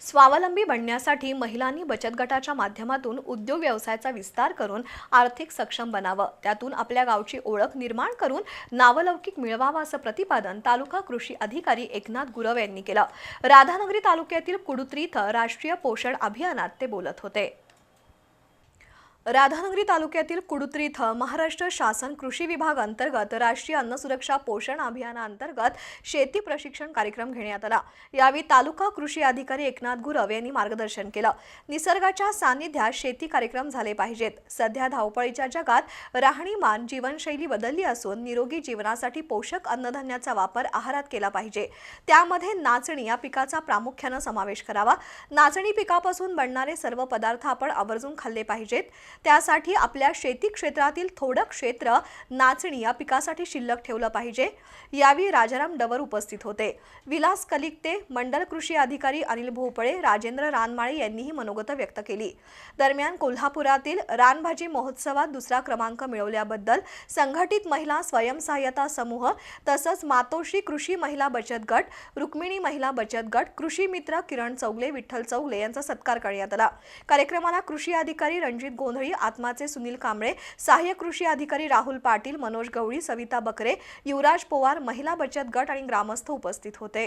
स्वावलंबी बनण्यासाठी महिलांनी बचत गटाच्या माध्यमातून उद्योग व्यवसायाचा विस्तार करून आर्थिक सक्षम बनावं. त्यातून आपल्या गावची ओळख निर्माण करून नावलौकिक मिळवावा असं प्रतिपादन तालुका कृषी अधिकारी एकनाथ गुरव यांनी केलं. राधानगरी तालुक्यातील कुडुत्री इथं राष्ट्रीय पोषण अभियानात ते बोलत होते. राधानगरी तालुक्यातील कुडुत्री इथं महाराष्ट्र शासन कृषी विभाग अंतर्गत राष्ट्रीय अन्न सुरक्षा पोषण अभियानाअंतर्गत शेती प्रशिक्षण कार्यक्रम घेण्यात आला. यावेळी तालुका कृषी अधिकारी एकनाथ गुरव यांनी मार्गदर्शन केलं. निसर्गाच्या सानिध्यात शेती कार्यक्रम झाले पाहिजेत. सध्या धावपळीच्या जगात राहणीमान जीवनशैली बदलली असून निरोगी जीवनासाठी पोषक अन्नधान्याचा वापर आहारात केला पाहिजे. त्यामध्ये नाचणी या पिकाचा प्रामुख्यानं समावेश करावा. नाचणी पिकापासून बनणारे सर्व पदार्थ आपण आवर्जून खाल्ले पाहिजेत. त्यासाठी आपल्या शेती क्षेत्रातील थोडं क्षेत्र नाचणी या पिकासाठी शिल्लक ठेवलं पाहिजे. यावेळी राजाराम डवर उपस्थित होते. विलास कलिकते मंडल कृषी अधिकारी अनिल भोपळे राजेंद्र रानमाळे यांनीही मनोगत व्यक्त केली. दरम्यान कोल्हापुरातील रानभाजी महोत्सवात दुसरा क्रमांक मिळवल्याबद्दल संघटित महिला स्वयंसहाय्यता समूह तसंच मातोश्री कृषी महिला बचत गट रुक्मिणी महिला बचत गट कृषी मित्र किरण चौगले विठ्ठल चौगले यांचा सत्कार करण्यात आला. कार्यक्रमाला कृषी अधिकारी रणजित गोंधळी आत्माचे सुनील कांबळे सहाय्यक कृषी अधिकारी राहुल पाटील मनोज गवळी सविता बकरे युवराज पोवार महिला बचत गट आणि ग्रामस्थ उपस्थित होते.